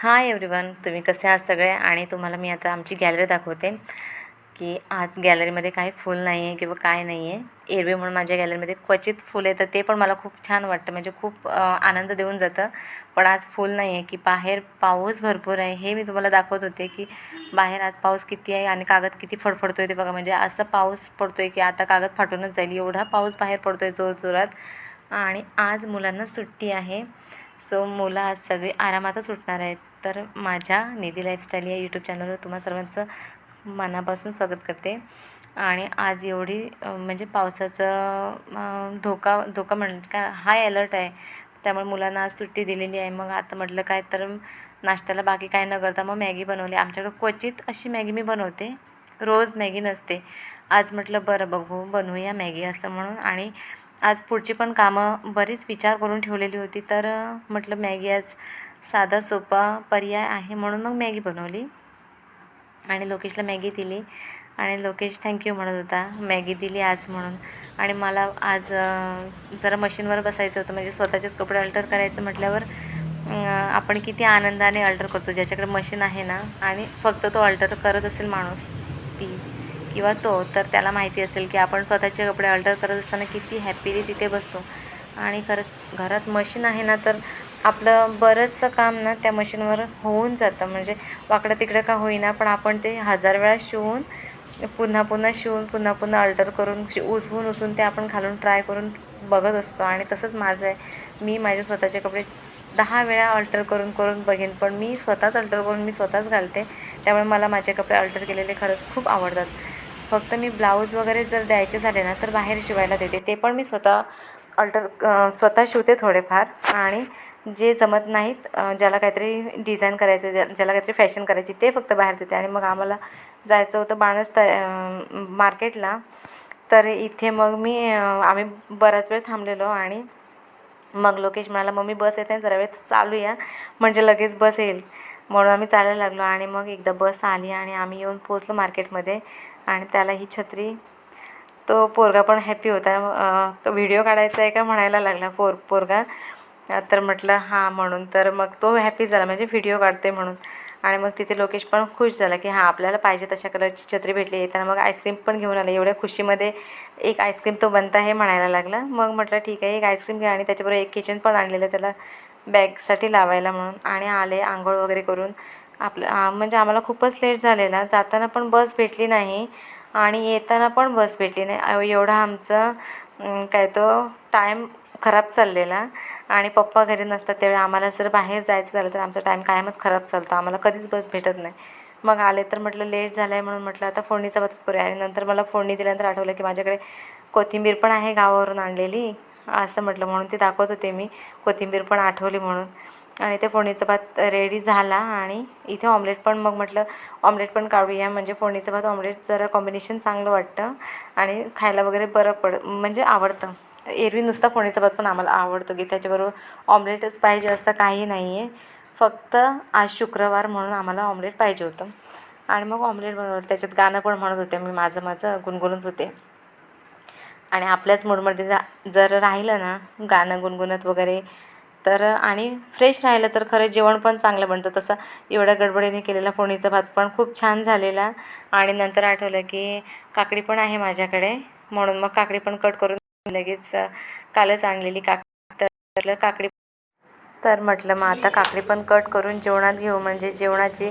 Hi everyone तुम्ही कसे आहात सगळे? आणि तुम्हाला मी आता आमची गॅलरी दाखवते की आज गॅलरीमध्ये काही फूल नाही आहे किंवा काय नाही आहे एरवी म्हणून माझ्या गॅलरीमध्ये क्वचित फुल येतं ते पण मला खूप छान वाटतं म्हणजे खूप आनंद देऊन जातं. पण आज फुल नाही आहे की बाहेर पाऊस भरपूर आहे. हे मी तुम्हाला दाखवत होते की बाहेर आज पाऊस किती आहे आणि कागद किती फडफडतो आहे ते बघा. म्हणजे असं पाऊस पडतो आहे की आता कागद फाटूनच जाईल. एवढा पाऊस बाहेर पडतो आहे जोरजोरात. आणि आज मुलांना सुट्टी आहे. सो मुलं आज सगळी आरामातच सुटणार आहेत. तर माझ्या निधी लाईफस्टाईल या यूट्यूब चॅनलवर तुम्हा सर्वांचं मनापासून स्वागत करते. आणि आज एवढी म्हणजे पावसाचं धोका धोका म्हण का हाय अलर्ट आहे. त्यामुळे मुलांना आज सुट्टी दिलेली आहे. मग आता म्हटलं काय तर नाश्त्याला बाकी काय न करता मग मॅगी बनवली. आमच्याकडं क्वचित अशी मॅगी मी बनवते. रोज मॅगी नसते. आज म्हटलं बरं बघू बनवूया मॅगी असं म्हणून. आणि आज पुढची पण कामं बरीच विचार करून ठेवलेली होती. तर म्हटलं मॅगी आज साधा सोपा पर्याय आहे म्हणून मग मॅगी बनवली. आणि लोकेशला मॅगी दिली. आणि लोकेश थँक्यू म्हणत होता. मॅगी दिली आज म्हणून. आणि मला आज जरा मशीनवर बसायचं होतं. म्हणजे स्वतःचेच कपडे अल्टर करायचं म्हटल्यावर आपण किती आनंदाने अल्टर करतो. ज्याच्याकडे मशीन आहे ना आणि फक्त तो अल्टर करत असेल माणूस ती किंवा तो तर त्याला माहिती असेल की आपण स्वतःचे कपडे अल्टर करत असताना किती हॅपीली तिथे बसतो. आणि खरंच घरात मशीन आहे ना तर आपलं बरंचसं काम ना त्या मशीनवर होऊन जातं. म्हणजे वाकडं तिकडं का होईना पण आपण ते हजार वेळा शिवून पुन्हा पुन्हा शिवून पुन्हा पुन्हा अल्टर करून शि- उसवून उसवून ते आपण घालून ट्राय करून बघत असतो. आणि तसंच माझं आहे. मी माझे स्वतःचे कपडे दहा वेळा अल्टर करून करून बघेन. पण मी स्वतःच अल्टर करून मी स्वतःच घालते. त्यामुळे मला माझे कपडे अल्टर केलेले खरंच खूप आवडतात. फक्त मी ब्लाऊज वगैरे जर द्यायचे झाले ना तर बाहेर शिवायला देते. ते पण मी स्वतः अल्टर स्वतः शिवते थोडेफार. आणि जे जमत नाहीत ज्याला काहीतरी डिझाईन करायचं ज्या ज्याला काहीतरी फॅशन करायची ते फक्त बाहेर देते. आणि मग आम्हाला जायचं होतं बाणस त मार्केटला तर इथे मग मी आम्ही बराच वेळ थांबलेलो आणि मग लोकेश म्हणाला मम्मी बस येते जरा वेळ चालूया. म्हणजे लगेच बस येईल. म्हणून आम्ही चालायला लागलो आणि मग एकदा बस आली आणि आम्ही येऊन पोचलो मार्केटमध्ये आणि त्याला ही छत्री तो पोरगा पण हॅपी होता. तो व्हिडिओ काढायचा आहे का म्हणायला लागला पोर पोरगा. तर म्हटलं हां म्हणून तर मग तो हॅपी झाला. म्हणजे व्हिडिओ काढते म्हणून. आणि मग तिथे लोकेश पण खुश झाला की हां आपल्याला पाहिजे तशा कलरची छत्री भेटली. येताना मग आईस्क्रीम पण घेऊन आला. एवढ्या खुशीमध्ये एक आईस्क्रीम तो बनता हे म्हणायला लागला. मग म्हटलं ठीक आहे एक आईस्क्रीम घ्या आणि त्याच्याबरोबर एक किचन पण आणलेलं त्याला बॅगसाठी लावायला म्हणून. आणि आले आंघोळ वगैरे करून. आपलं म्हणजे आम्हाला खूपच लेट झालेला. जाताना पण बस भेटली नाही. आणि येताना पण बस भेटली नाही. एवढा आमचा काय तो टाईम खराब चाललेला. आणि पप्पा घरी नसतात त्यावेळी आम्हाला जर बाहेर जायचं झालं तर आमचा टाईम कायमच खराब चालतो. आम्हाला कधीच बस भेटत नाही. मग आले तर म्हटलं लेट झालं आहे म्हणून म्हटलं आता फोडणीचा भातच करूया. आणि नंतर मला फोडणी दिल्यानंतर आठवलं की माझ्याकडे कोथिंबीर पण आहे गावावरून आणलेली. असं म्हटलं म्हणून ती दाखवत होते मी. कोथिंबीर पण आठवली म्हणून. आणि ते फोडणीचा भात रेडी झाला आणि इथे ऑमलेट पण मग म्हटलं ऑमलेट पण काढूया. म्हणजे फोडणीचं भात ऑमलेट जरा कॉम्बिनेशन चांगलं वाटतं आणि खायला वगैरे बरं पड म्हणजे आवडतं. एरवी नुसता फोडणीचा भात पण आम्हाला आवडतो की त्याच्याबरोबर ऑमलेटच पाहिजे असं काही नाही आहे फक्त आज शुक्रवार म्हणून आम्हाला ऑमलेट पाहिजे होतं. आणि मग ऑमलेट बनवलं. त्याच्यात गाणं पण म्हणत होते मी माझं माझं गुणगुणत होते. आणि आपल्याच मूडमध्ये जा जर राहिलं ना गाणं गुणगुणत वगैरे तर आणि फ्रेश राहिलं तर खरं जेवण पण चांगलं बनतं. तसं एवढ्या गडबडीने केलेला फोडणीचा भात पण खूप छान झालेला. आणि नंतर आठवलं की काकडी पण आहे माझ्याकडे. म्हणून मग काकडी पण कट करून लगेच कालच आणलेली काकडी तर काकडी. तर म्हटलं मग आता काकडी पण कट करून जेवणात घेऊ. म्हणजे जेवणाची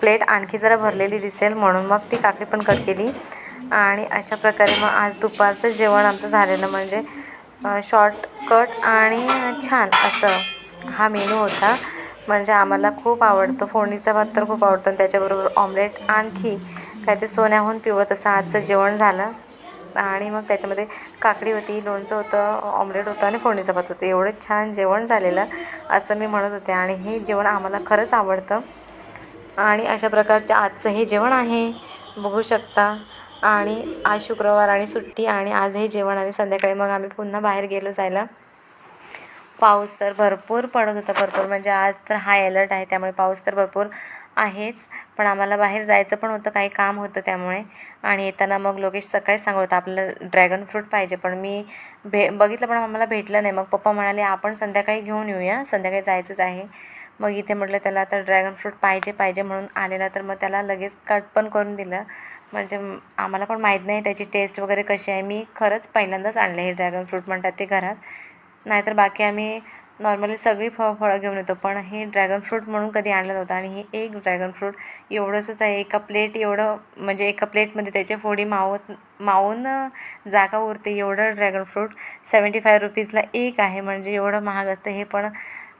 प्लेट आणखी जरा भरलेली दिसेल म्हणून मग ती काकडी पण कट केली. आणि अशा प्रकारे मग आज दुपारचं जेवण आमचं झालेलं. म्हणजे शॉर्टकट आणि छान असं हा मेनू होता. म्हणजे आम्हाला खूप आवडतं. फोडणीचा भात तर खूप आवडतो. आणि त्याच्याबरोबर ऑमलेट आणखी काय ते सोन्याहून पिवळं. तसं आजचं जेवण झालं. आणि मग त्याच्यामध्ये काकडी होती लोणचं होतं ऑमलेट होतं आणि फोडणी चपात होतं. एवढं छान जेवण झालेलं असं मी म्हणत होते आणि हे जेवण आम्हाला खरंच आवडतं. आणि अशा प्रकारचं आजचं हे जेवण आहे बघू शकता. आणि आज शुक्रवार आणि सुट्टी आणि आज हे जेवण आणि संध्याकाळी मग आम्ही पुन्हा बाहेर गेलो जायला. पाऊस तर भरपूर पडत होता भरपूर. म्हणजे आज तर हाय अलर्ट आहे त्यामुळे पाऊस तर भरपूर आहेच. पण आम्हाला बाहेर जायचं पण होतं काही काम होतं त्यामुळे. आणि येताना मग लोकेश सकाळीच सांगत होता आपल्याला ड्रॅगन फ्रूट पाहिजे. पण मी भे बघितलं पण आम्हाला भेटलं नाही. मग पप्पा म्हणाले आपण संध्याकाळी घेऊन येऊया संध्याकाळी जायचंच आहे. मग इथे म्हटलं त्याला तर ड्रॅगन फ्रूट पाहिजे पाहिजे म्हणून आलेला. तर मग त्याला लगेच कट पण करून दिलं. म्हणजे आम्हाला पण माहीत नाही त्याची टेस्ट वगैरे कशी आहे. मी खरंच पहिल्यांदाच आणलं हे ड्रॅगन फ्रूट म्हणतात ते घरात. नाहीतर बाकी आम्ही नॉर्मली सगळी फळं फळं घेऊन येतो. पण हे ड्रॅगन फ्रूट म्हणून कधी आणलं नव्हतं. आणि हे एक ड्रॅगन फ्रूट एवढंसंच आहे. एका प्लेट एवढं म्हणजे एका प्लेटमध्ये त्याच्या फोडी मावत मावून जागा उरते. एवढं ड्रॅगन फ्रूट सेवन्टी फाय रुपीजला एक आहे. म्हणजे एवढं महाग असतं. हे पण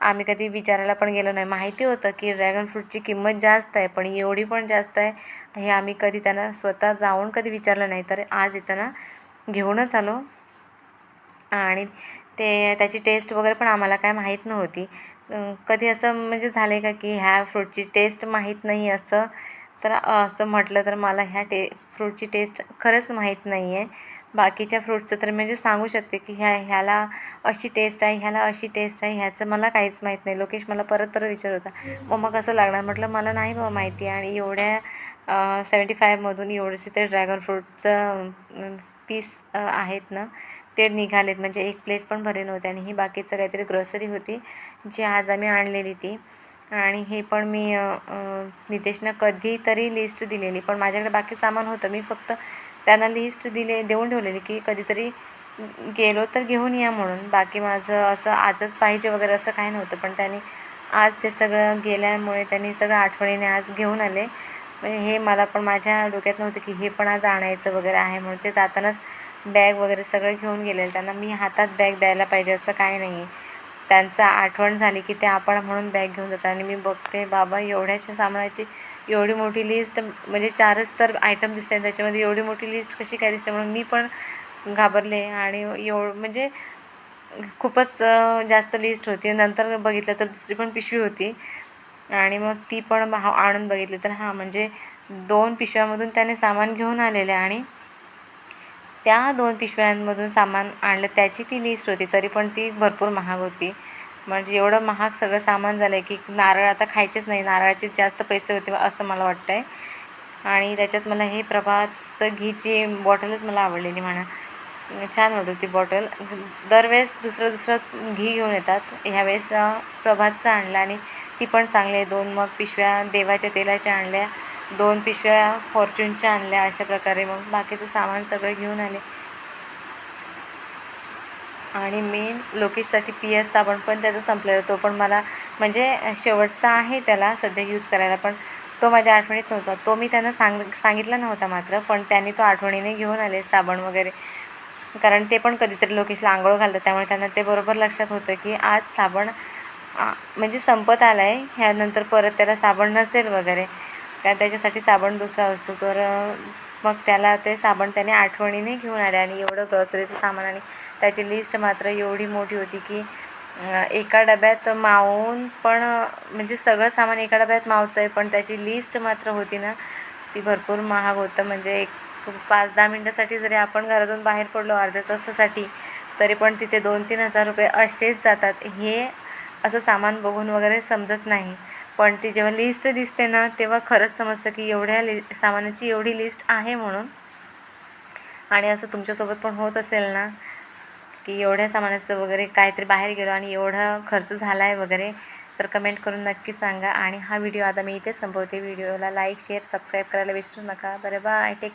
आम्ही कधी विचारायला पण गेलो नाही. माहिती होतं की ड्रॅगन फ्रूटची किंमत जास्त आहे. पण एवढी पण जास्त आहे. हे आम्ही कधी त्यांना स्वतः जाऊन कधी विचारलं नाही. तर आज येताना घेऊनच आलो. आणि ते त्याची टेस्ट वगैरे पण आम्हाला काय माहीत नव्हती. कधी असं म्हणजे झालं आहे का की ह्या फ्रूटची टेस्ट माहीत नाही असं. तर असं म्हटलं तर मला ह्या टे फ्रूटची टेस्ट खरंच माहीत नाही आहे बाकीच्या फ्रूटचं तर म्हणजे सांगू शकते की ह्या ह्याला अशी टेस्ट आहे ह्याला अशी टेस्ट आहे ह्याचं मला काहीच माहीत नाही. लोकेश मला परत परत विचारत होता. मग मग कसं लागणार? म्हटलं मला नाही बाबा माहिती. आणि एवढ्या सेवन्टी फायमधून एवढंसे ते ड्रॅगन फ्रूटचं पीस आहेत ना ते निघालेत. म्हणजे एक प्लेट पण भरले नव्हते आणि ही बाकीचं काहीतरी ग्रॉसरी होती जी आज आम्ही आणलेली ती. आणि हे पण मी नितेशनं कधीतरी लिस्ट दिलेली. पण माझ्याकडे बाकी सामान होतं. मी फक्त त्यांना लिस्ट दिले देऊन ठेवलेली की कधीतरी गेलो तर घेऊन या म्हणून. बाकी माझं असं आजच पाहिजे वगैरे असं काही नव्हतं. पण त्यांनी आज ते सगळं गेल्यामुळे त्यांनी सगळं आठवणीने आज घेऊन आले. म्हणजे हे मला पण माझ्या डोक्यात नव्हतं की हे पण आज आणायचं वगैरे आहे म्हणून ते जातानाच बॅग वगैरे सगळं घेऊन गेलेलं. त्यांना मी हातात बॅग द्यायला पाहिजे असं काही नाही आहे त्यांचं आठवण झाली की ते आपण म्हणून बॅग घेऊन जातात. आणि मी बघते बाबा एवढ्याच्या सामानाची एवढी मोठी लिस्ट म्हणजे चारच तर आयटम दिसते त्याच्यामध्ये एवढी मोठी लिस्ट कशी काय दिसते म्हणून मी पण घाबरले. आणि एव म्हणजे खूपच जास्त लिस्ट होती. नंतर बघितलं तर दुसरी पण पिशवी होती. आणि मग ती पण आणून बघितली. तर हां म्हणजे दोन पिशव्यामधून त्याने सामान घेऊन आलेले आणि त्या दोन पिशव्यांमधून सामान आणलं. त्याची ती लिस्ट होती तरी पण ती भरपूर महाग होती. म्हणजे एवढं महाग सगळं सामान झालं आहे की नारळ आता खायचेच नाही. नारळाचे जास्त पैसे होते असं मला वाटतं आहे आणि त्याच्यात मला हे प्रभातचं घीची बॉटलच मला आवडलेली म्हणा. छान वाटत होती बॉटल दरवेळेस दुसरं दुसरं घी घेऊन येतात. ह्यावेळेस प्रभातचा आणला आणि ती पण चांगली आहे. दोन मग पिशव्या देवाच्या तेलाच्या आणल्या. दोन पिशव्या फॉर्च्यूनच्या आणल्या अशा प्रकारे. मग बाकीचं सामान सगळं घेऊन आले. आणि मेन लोकेशसाठी पी एस साबण पण त्याचा संपलेला. तो पण मला म्हणजे शेवटचा आहे त्याला सध्या यूज करायला. पण तो माझ्या आठवणीत नव्हता. तो मी त्यांना सांग सांगितला नव्हता मात्र. पण त्यांनी तो आठवणीने घेऊन आले साबण वगैरे. कारण ते पण कधीतरी लोकेशला आंघोळ घालतात त्यामुळे त्यांना ते बरोबर लक्षात होतं की आज साबण म्हणजे संपत आला आहे ह्यानंतर परत त्याला साबण नसेल वगैरे. कारण त्याच्यासाठी साबण दुसरा असतो तर मग त्याला ते साबण त्याने आठवणीने घेऊन आले आणि एवढं ग्रॉसरीचं सामान आणि त्याची लिस्ट मात्र एवढी मोठी होती की एका डब्यात मावून पण म्हणजे सगळं सामान एका डब्यात मावतं आहे पण त्याची लिस्ट मात्र होती ना ती भरपूर महाग होतं म्हणजे एक पाच दहा मिनटासाठी जरी आपण घरातून बाहेर पडलो अर्ध्या तासासाठी तरी पण तिथे दोन तीन हजार रुपये असेच जातात. हे असं सामान बघून वगैरे समजत नाही. पण ती जेव्हा लिस्ट दिसते ना तेव्हा खरंच समजतं की एवढ्या लि सामानाची एवढी लिस्ट आहे म्हणून. आणि असं तुमच्यासोबत पण होत असेल ना की एवढ्या सामानाचं वगैरे काहीतरी बाहेर गेलो आणि एवढा खर्च झाला आहे वगैरे तर कमेंट करून नक्की सांगा. आणि हा व्हिडिओ आता मी इथेच संपवते. व्हिडिओला लाईक शेअर सबस्क्राईब करायला विसरू नका. बरं बाय टेक